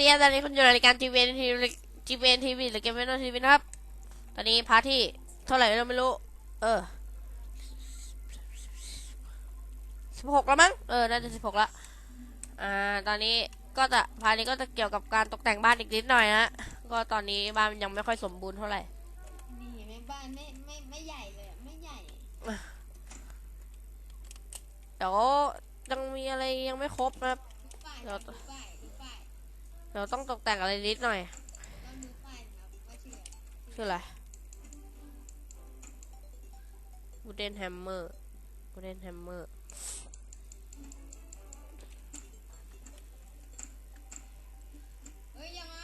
ดีครับตอนนี้คุณอยู่ในรายการทีวีทีวีทีวีทีวีหรือเกมเมนทีวีนะครับ ตอนนี้พาร์ทที่เท่าไหร่เราไม่รู้ เออสิบหกแล้วมั้ง เออ น่าจะสิบหกละ อ่า ตอนนี้ก็จะพาร์ทนี้ก็จะเกี่ยวกับการตกแต่งบ้านอีกนิดหน่อยนะ ก็ตอนนี้บ้านมันยังไม่ค่อยสมบูรณ์เท่าไหร่ นี่เห็นไหมบ้านไม่ไม่ไม่ใหญ่เลยอะไม่ใหญ่ เดี๋ยวยังมีอะไรยังไม่ครบนะครับดูป้ายเราดูป้ายดูป้าย เดี๋ยวต้องตกแต่งอะไรนิดหน่อยต้องดูป้ายนะครับว่าชื่ออะไรคืออะไร wooden hammer wooden hammer เฮ้ยอย่ามา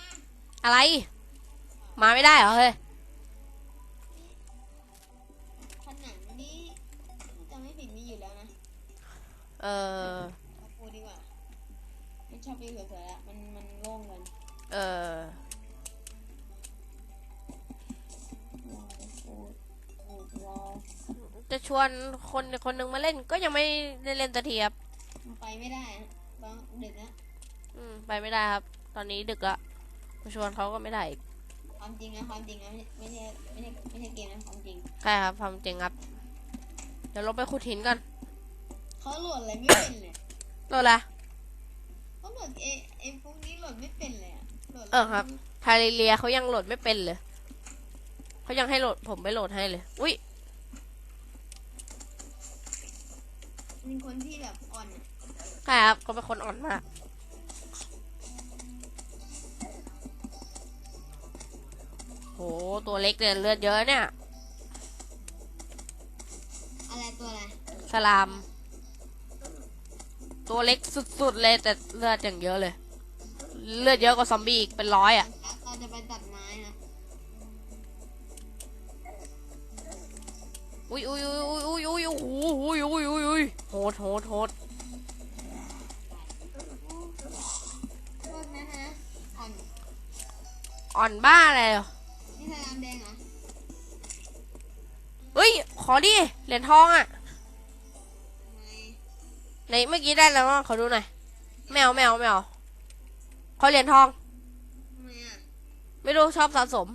อะไร มาไม่ได้เหรอเฮ้ยผนังนี้จะไม่ผิดมีอยู่แล้วนะ เออเอาปูดีกว่าไม่ชอบปีสวยๆละมันมันโล่งเกิน เออวอลปูปูวอลจะชวนคนคนหนึ่งมาเล่นก็ยังไม่ได้เล่นสักทีครับมันไปไม่ได้นะต้องดึกนะอืมไปไม่ได้ครับ ตอนนี้ดึกละมาชวนเขาก็ไม่ได้อีกความจริงนะความจริงนะไม่ใช่ไม่ใช่ไม่ใช่ไม่ใช่เกมนะความจริงใช่ครับความจริงครับ เดี๋ยวลงไปขุดหินกันเขาโหลดอะไรไม่เป็นเลยโลดละเขาโหลดเอเอพวกนี้โหลดไม่เป็นเลยอะโหลด เออครับไทยเรียเขายังโหลดไม่เป็นเลยเขายังให้โหลดผมไปโหลดให้เลย อุ้ยเป็นคนที่แบบอ่อนอะใช่ครับเขาเป็นคนอ่อนมากโหตัวเล็กเนี่ยเลือดเยอะเนี่ย อะไรตัวอะไร สลาม ตัวเล็กสุดๆเลยแต่เลือดอย่างเยอะเลย เลือดเยอะกว่าซอมบี้อีกเป็นร้อยอะ เราจะไปตัดไม้นะอุ้ยอุ้ยอุ้ยอุ้ยอุ้ยอุ้ยอุ้ยอุ้ยอุ้ยอุ้ยโหดโหดโหดพวกนั้นนะอ่อนอ่อนบ้าเลยเหรอนี่สลามแดงเหรอเฮ้ย ขอดิ เหรียญทองอะทำไม ในเมื่อกี้ได้แล้วมั้งขอดูหน่อยแมวแมวแมว ขอเหรียญทอง ทำไมอะไม่รู้ชอบสะสม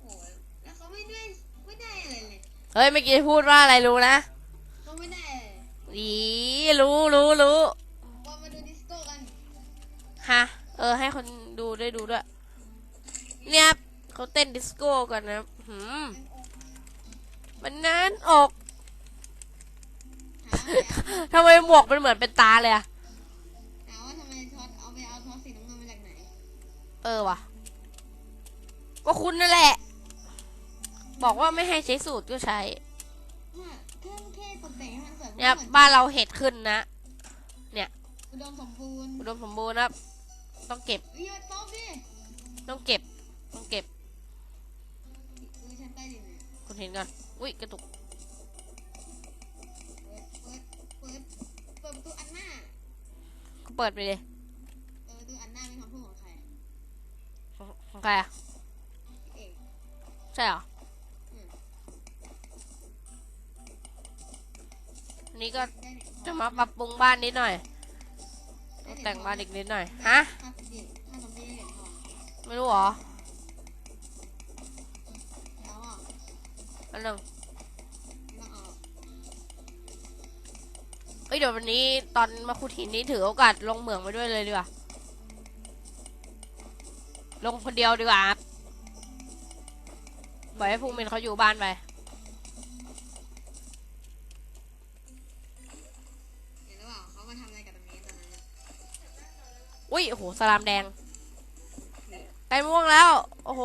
โอ้ยแล้วเขาไม่ได้ไม่ได้อะไรเลยเฮ้ยเมื่อกี้พูดว่าอะไรรู้นะเขาไม่ได้อะไรเลยอีรู้รู้รู้ว่ามาดูดิสโก้กันฮะ เออ ให้คนดูได้ดูด้วย เนี่ยครับเขาเต้นดิสโก้กันนะครับหืมเป็นอกมันนั้นอกหาว่าทำไมหมวกมันเหมือนเป็นตาเลยอะ เออว่ะก็คุณนั่นแหละ บอกว่าไม่ให้ใช้สูตรก็ใช้ว่าแค่แค่ตกแต่งให้มันสวยเนี่ยเหมือนบ้านเราเห็ดขึ้นนะอุดมสมบูรณ์อุดมสมบูรณ์นะครับ ต้องเก็บเฮ้ยอย่าตบดิต้องเก็บ ต้องเก็บดูชั้นใต้ดินเนี่ยคุณเห็นก่อนอุ้ยกระตุกเปิดเปิดเปิดเปิดประตูอันหน้าก็เปิดไปเลย ของใครอะใช่เหรออันนี้ก็จะมาปรับปรุงบ้านนิดหน่อยตกแต่งบ้านอีกนิดหน่อย ฮะ ไม่รู้หรออันหนึ่งไม่ต้องเอาเอ้ยเดี๋ยววันนี้ตอนมาขุดหินนี้ถือโอกาสลงเหมืองไปด้วยเลยดีกว่า ลงคนเดียวดีกว่าครับปล่อยให้พวกเมนเขาอยู่บ้านไปเห็นหรือเปล่าเขามาทำอะไรกับตรงนี้ตอนนั้นน่ะอุ้ยโอ้โหสลามแดงไก่ม่วงแล้ว โอ้โห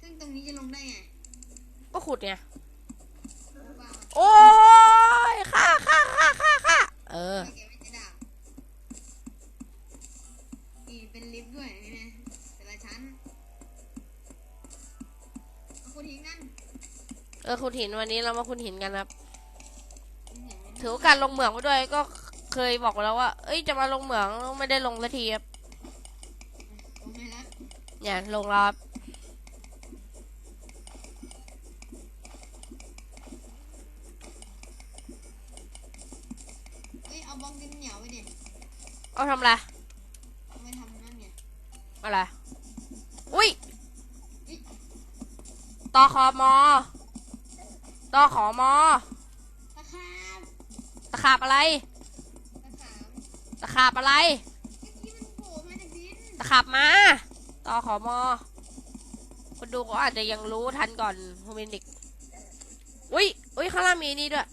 ซึ่งตรงนี้จะลงได้ไงก็ขุดไงว่า โอ้ ยฆ่าฆ่าฆ่าฆ่าฆ่าเออไม่เก็บไม่ใช่ดาบนี่เป็นลิฟต์ด้วยนี่นะแต่ละชั้นเอาคุณทิ้งนั่นเออขุดหินวันนี้เรามาขุดหินกันครับเห็นไหมถือโอกาสลงเหมืองไปด้วยก็เคยบอกไปแล้วว่า เอ้ยจะมาลงเหมืองไม่ได้ลงสักทีครับ ลงไปแล้ว เนี่ยลงแล้วครับ เอาทำอะไรเอาไปทำนั่นไงอะไร อุ้ยตอคอมอตอขอมอตะขาบตะขาบอะไร ตะขาบตะขาบอะไรเมื่อกี้มันโผล่มาจากดินตะขาบมาตอขอมอคนดูก็อาจจะยังรู้ทันก่อนโฮมินิกอุ้ยอุ้ยข้างล่างมีนี่ด้วย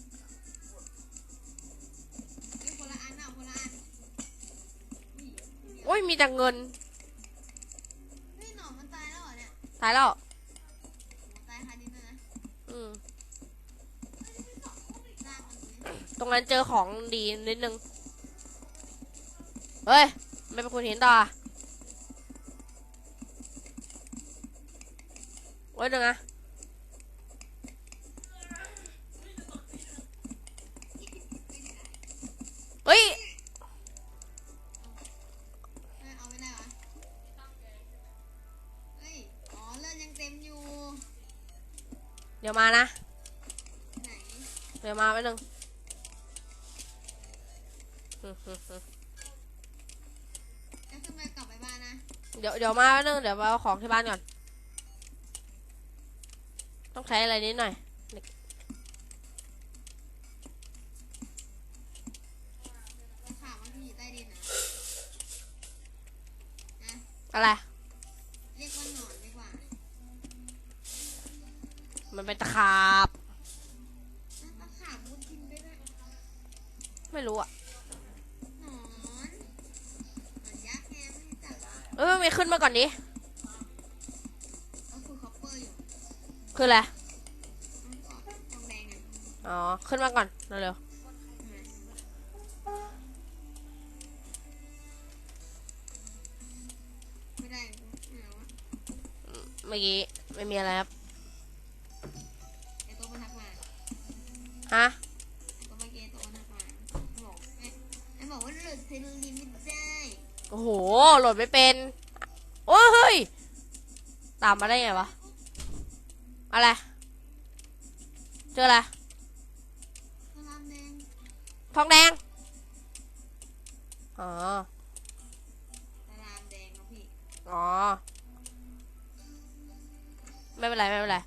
อุ้ยมีแต่เงินเฮ้ยหนอนมันตายแล้วเหรอเนี่ยตายแล้วโหตายคาดินด้วยนะอืมลากมันเลยตรงนั้นเจอของดีนิดนึงเฮ้ยไม่เป็นคนเห็นต่ออะโอ้ยเดี๋ยวนะ ดี๋ยวมานะไหนเดี๋ยวมาแป๊บนึงอืมอืมอืมแล้วทำไมกลับไปบ้านนะ เดี๋ยวเดี๋ยวมาแป๊บนึงเดี๋ยวมาเอาของที่บ้านก่อน ต้องใช้อะไรนิดหน่อยตะขาบมันอยู่ใต้ดินนะนะอะไร มันเป็นตะขาบอะตะขาบมุดกินได้ด้วยไม่รู้อะหนอนหนอนยักษ์ไงไม่รู้จักเหรอเอ้ยไม่ขึ้นมาก่อนดิก็คือคอปเปอร์อยู่คืออะไร มันเกาะทองแดงอะอ๋อ ขึ้นมาก่อนเร็วไม่ได้ไม่เอาวะๆเมื่อกี้ไม่มีอะไรครับ ฮะไอตัวเมื่อกี้ไอ้ตัวมันทักมาบอกไอ้ไอ้บอกว่าหลุดเทคโนโลยีไม่ได้โอ้โหโหลดไม่เป็น โอ้ยเฮ้ย ตามมาได้ไงวะ อะไร เจออะไรสลามแดงทองแดง อ๋อสลามแดงครับพี่อ๋อ ไม่เป็นไร ไม่เป็นไร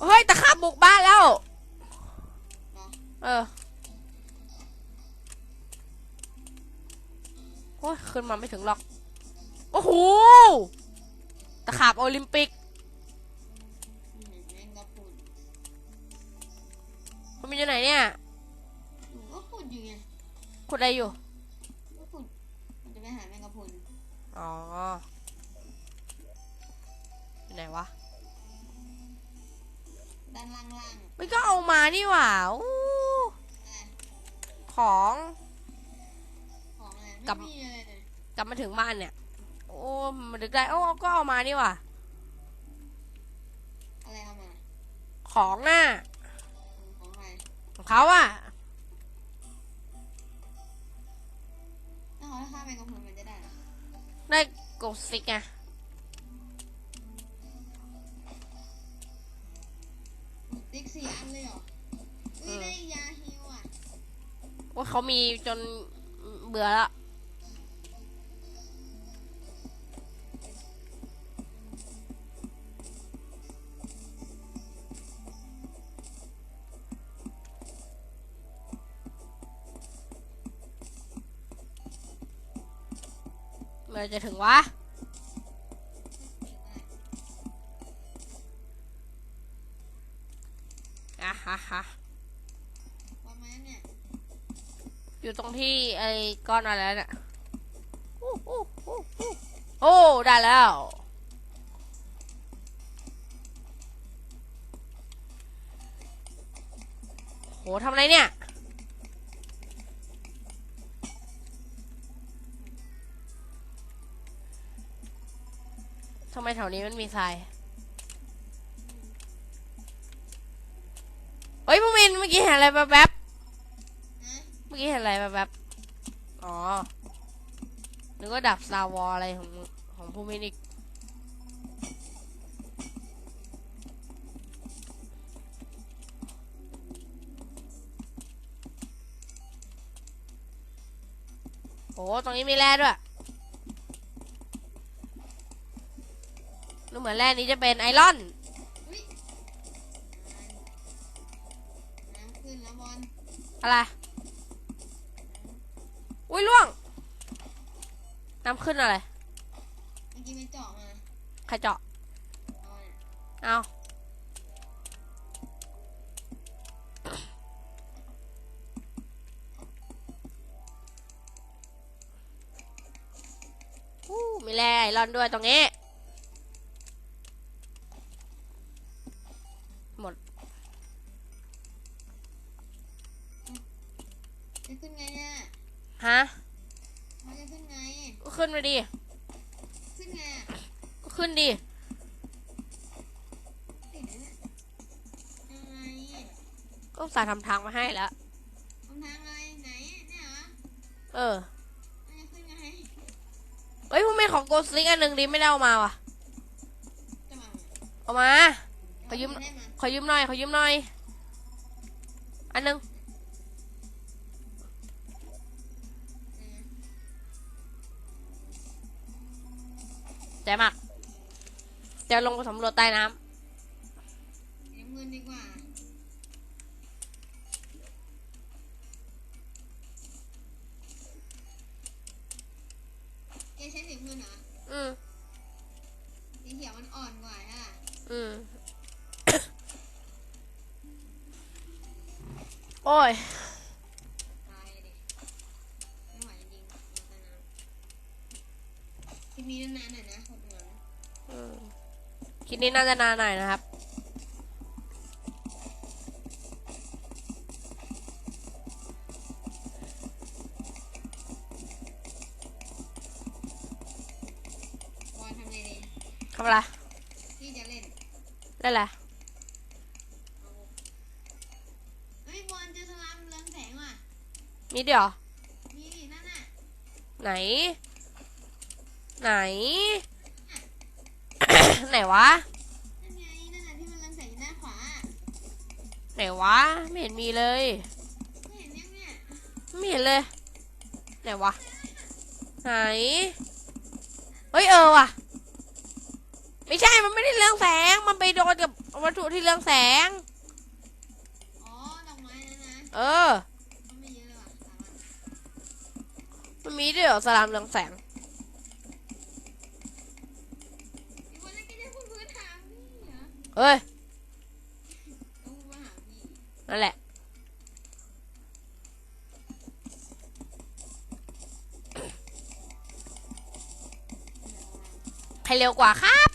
เฮ้ยตะขาบบุกบ้านแล้วเหรอเออโอ้ยขึ้นมาไม่ถึงหรอก โอ้โหตะขาบโอลิมปิกนี่ไงแมงกะพรุนมันมีอยู่ไหนเนี่ยหนูก็ขุดอยู่ไงขุดอะไรอยู่ก็ขุดมันจะไปหาแมงกะพรุนอ๋ออยู่ไหนวะ ด้านล่างล่างมันก็เอามานี่หว่าอู้อะไรของ ของอะไรกลัไม่บมีอะไรเลยกลับมาถึงบ้านเนี่ย โอ้มันดึกได้โอ้ก็เอามานี่หว่าอะไรเอามาของน่ะของใครของเขาอะถ้าเขาฆ่าแมงกะพรุนมันจะได้เหรอได้กดซิกไง ว่าเขามีจนเบื่อแล้วเมื่อจะถึงวะอะฮะฮะมาณเนี่ย อยู่ตรงที่ไอ้ก้อนอะไรเน่ะอู้อู้อู้อู้โอ้ได้แล้วโหทำอะไรเนี่ยทำไมแถวนี้มันมีทรายเฮ้ยพวกมินเมื่อกี้เห็นอะไรแป๊บ กี้เห็นอะไรแบบๆอ๋อนึกว่าดับซาวออะไรของของผู้มินิกโอ้ตรงนี้มีแร่ด้วยดูเหมือนแร่นี้จะเป็นไอรอนอุ้ยน้ำขึ้นแล้วบอลอะไรอุ้ ยล่วง น้ำขึ้นอะไร เมื่อกี้ไปเจาะมาใครเจาะ เอาเนี่ยเอาอู้มีแร่ไอรอนด้วยตรงนี้ หมด จะขึ้นไงเนี่ย ฮะ มันจะขึ้นไง ก็ขึ้นไปดิ ขึ้นไงอะก็ขึ้นดิ ติดแล้วเนี่ยยังไงก็อุตสาห์ทำทางมาให้แล้ว ทำทางอะไรไหนเนี่ยเหรอเออ มันจะขึ้นไงเฮ้ยพวกเมนของโกสลิกอันหนึ่งดิไม่ได้เอามาว่ะ จะมาเอามา ขอยืม ได้มาขอยืมหน่อย ขอยืมหน่อย อันหนึง ใจมากจะลงไปสำรวจใต้น้เลี้ยงเงินดีกว่าแกใช้สีเงินเหรอำอืมสีเขียวมันอ่อนกว่าฮะอืม โอ้ย ตายดิไม่ไหวจริงๆมาตั้งนานคลิปนี้นานๆหน่อยนะคนหลัง อืมคลิป นี้น่าจะนานหน่อยนะครับบอลทำไงดีทำอะไรที่จะเล่นได้แหละเอาเฮ้ยบอลเจอสลามเรืองแสงว่ะ มีเดี๋ยวนี่ดินั่นน่ะไหน ไหน ไหนวะ ไหนวะ ไม่เห็นมีเลยไม่เห็นยังเนี่ยไม่เห็นเลย ไหนวะ ไหน เฮ้ยเออว่ะ ไม่ใช่ มันไม่ได้เรืองแสง มันไปโดนกับวัตถุที่เรืองแสง อ๋อ ดอกไม้นั่นนะเออมันไม่เยอะว่ะสามอันมันมีด้วยเหรอสลามเรืองแสง อีกวันนั้นก็จะพูดพื้นทางนี่เหรอเอ้ย ต้องพูดมาหาพี่ นั่นแหละ ใครเร็วกว่าครับ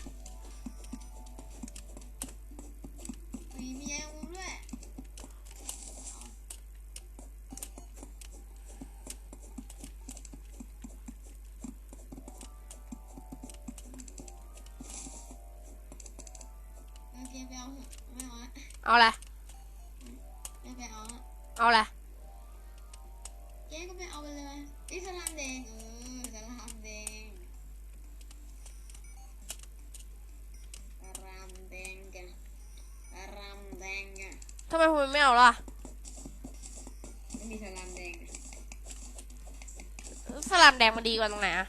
ไปเอาไปเลยไอ้ยสลามแดงเออสลามแดงสลามแดงกันสลามแดงกันทำไมคุณไม่เอาล่ะไม่มีสลามแดงอะสลามแดงมันดีกว่าตรงไหนอะ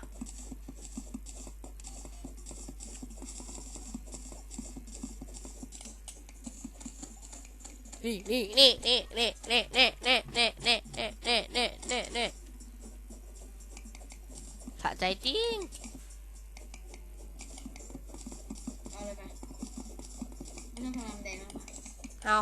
นี่นี่นี่นี่นี่นี่นี่นี่นี่นี่นี่นี่นี่นี่นี่ ใจจริง เอาเลยไปไม่ต้องสลามแดงแล้วค่ะเอา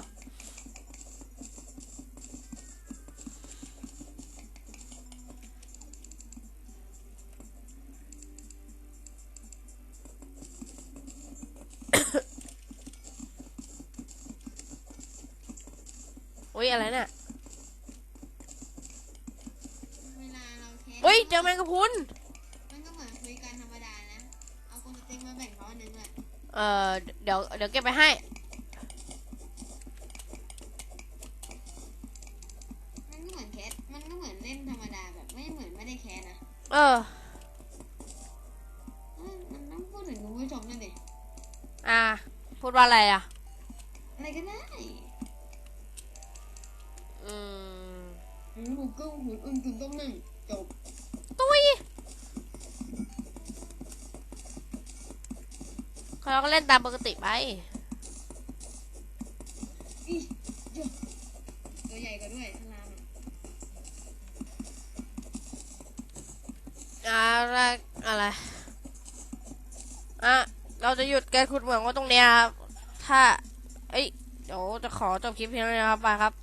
อุ้ยอะไรเนี่ยเวลาเราแคสอุ้ยเจอแมงกะพรุนมัน เอ่อเดี๋ยวเดี๋ยวเก็บไปให้ มันก็เหมือนแคสมันก็เหมือนเล่นธรรมดาแบบไม่เหมือนไม่ได้แคสนะเออ เออมันต้องพูดถึงคุณผู้ชมนั่นดิอ่า พูดว่าอะไรอะ อะไรก็ได้อืมหมูกุ้งหุ่นอุ่นตุ๋นต้มหนึ่งจบ ตุ้ เราก็เล่นตามปกติไปอีเยอะตัวใหญ่กว่าด้วยทารามอะอะไรอะไรอะเราจะหยุดการขุดเหมืองไว้ตรงเนี้ยครับ ถ้า เอ้ย เดี๋ยวจะขอจบคลิปเพียงเท่านี้ครับไปครับ